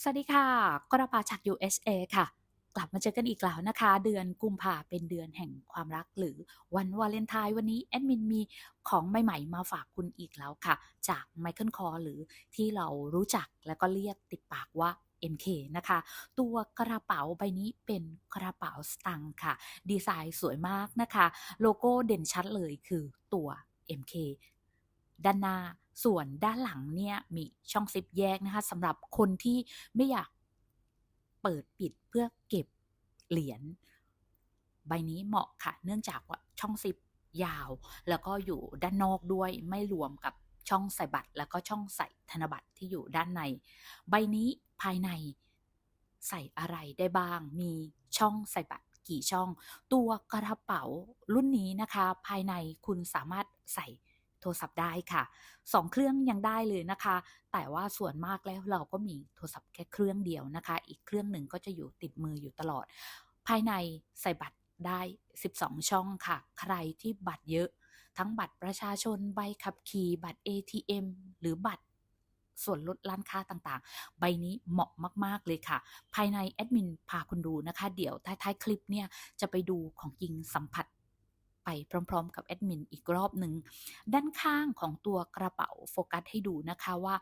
สวัสดีค่ะกระปาจาก USA ค่ะ กลับมาเจอกันอีกแล้วนะคะ เดือนกุมภาเป็นเดือนแห่งความรักหรือวันวาเลนไทน์วันนี้แอดมินมีของใหม่ๆมาฝากคุณอีกแล้วค่ะ จาก Michael Kors หรือที่เรารู้จักแล้วก็เรียกติดปากว่า MK นะคะ ตัวกระเป๋าใบนี้เป็นกระเป๋าสตังค์ค่ะ ดีไซน์สวยมากนะคะ โลโก้เด่นชัดเลยคือตัว MK ด้านหน้า ส่วนด้านหลังเนี่ยมีช่องซิปแยกนะคะสำหรับคนที่ไม่อยากเปิดปิดเพื่อเก็บเหรียญใบนี้เหมาะค่ะ เนื่องจากว่าช่องซิปยาว แล้วก็อยู่ด้านนอกด้วยไม่รวมกับช่องใส่บัตร แล้วก็ช่องใส่ธนบัตรที่อยู่ด้านใน ใบนี้ภายในใส่อะไรได้บ้าง มีช่องใส่บัตรกี่ช่อง ตัวกระเป๋ารุ่นนี้นะคะ ภายในคุณสามารถใส่ โทรศัพท์ได้ค่ะสองเครื่องยังได้เลยนะคะ แต่ว่าส่วนมากแล้วเราก็มีโทรศัพท์แค่เครื่องเดียวนะคะ อีกเครื่องหนึ่งก็จะอยู่ติดมืออยู่ตลอด ภายในใส่บัตรได้ 12 ช่องค่ะ ใครที่บัตรเยอะ ทั้งบัตรประชาชนใบขับขี่บัตร ATM หรือบัตรส่วนลดร้านค้าต่างๆ ใบนี้เหมาะมาก ๆ เลยค่ะ ภายในแอดมินพาคุณดูนะคะ เดี๋ยวท้าย ๆ คลิปเนี่ย จะไปดูของจริงสัมผัส ไปพร้อม ๆ กับแอดมินอีกรอบหนึ่งด้านข้างของตัวกระเป๋าโฟกัสให้ดูนะคะว่า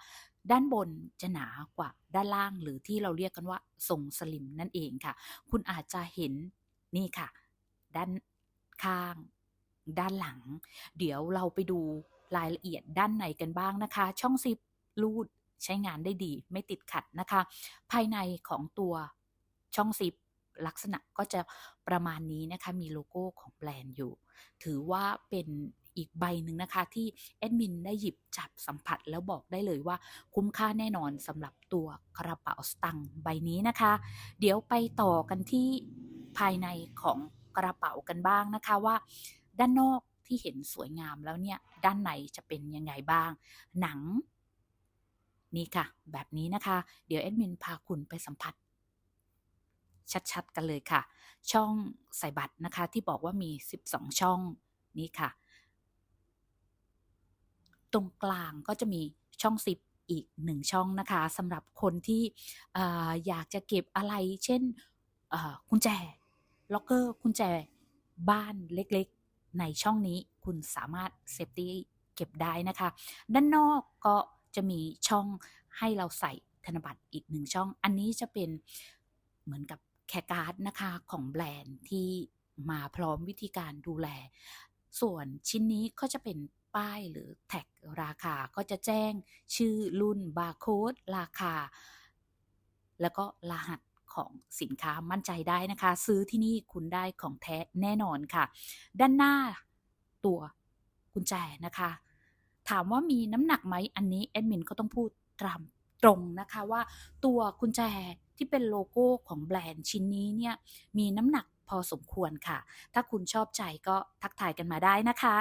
ด้านบนจะหนากว่าด้านล่างหรือที่เราเรียกกันว่าทรงสลิมนั่นเองค่ะ คุณอาจจะเห็นนี่ค่ะ ด้านข้าง ด้านหลัง เดี๋ยวเราไปดูรายละเอียดด้านในกันบ้างนะคะ ช่องซิปรูดใช้งานได้ดีไม่ติดขัดนะคะ ภายในของตัวช่องซิป ลักษณะก็จะประมาณนี้นะคะมีโลโก้ของแบรนด์อยู่ ถือว่าเป็นอีกใบหนึ่งนะคะที่แอดมินได้หยิบจับสัมผัสแล้วบอกได้เลยว่า คุ้มค่าแน่นอนสำหรับตัวกระเป๋าสตังค์ใบนี้นะคะ เดี๋ยวไปต่อกันที่ภายในของกระเป๋ากันบ้างนะคะว่า ด้านนอกที่เห็นสวยงามแล้วเนี่ย ด้านในจะเป็นยังไงบ้าง หนังนี่ค่ะ แบบนี้นะคะ เดี๋ยวแอดมินพาคุณไปสัมผัส ชัดๆ กันเลยค่ะ ช่องใส่บัตรนะคะที่บอกว่ามี 12 ช่องนี่ค่ะ ตรงกลางก็จะมีช่องซิปอีกหนึ่งช่องนะคะสำหรับคนที่ออยากจะเก็บอะไร เช่นกุญแจล็อกเกอร์กุญแจบ้านเล็กๆ ในช่องนี้คุณสามารถเซฟตี้เก็บได้นะคะ ด้านนอกก็จะมีช่องให้เราใส่ธนบัตรอีกหนึ่งช่อง อันนี้จะเป็นเหมือนกับ แคการ์ดนะคะของแบรนด์ที่มาพร้อมวิธีการดูแล ส่วนชิ้นนี้ก็จะเป็นป้ายหรือแท็กราคาก็จะแจ้งชื่อรุ่นบาร์โค้ดราคา แล้วก็รหัสของสินค้ามั่นใจได้นะคะ ซื้อที่นี่คุณได้ของแท้แน่นอนค่ะ ด้านหน้าตัวกุญแจนะคะ ถามว่ามีน้ำหนักไหมอันนี้แอดมินก็ต้องพูดตามตรงนะคะว่าตัวกุญแจ ที่เป็นโลโก้ของแบรนด์ชิ้นนี้เนี่ยมีน้ำหนักพอสมควรค่ะ ถ้าคุณชอบใจก็ทักทายกันมาได้นะคะ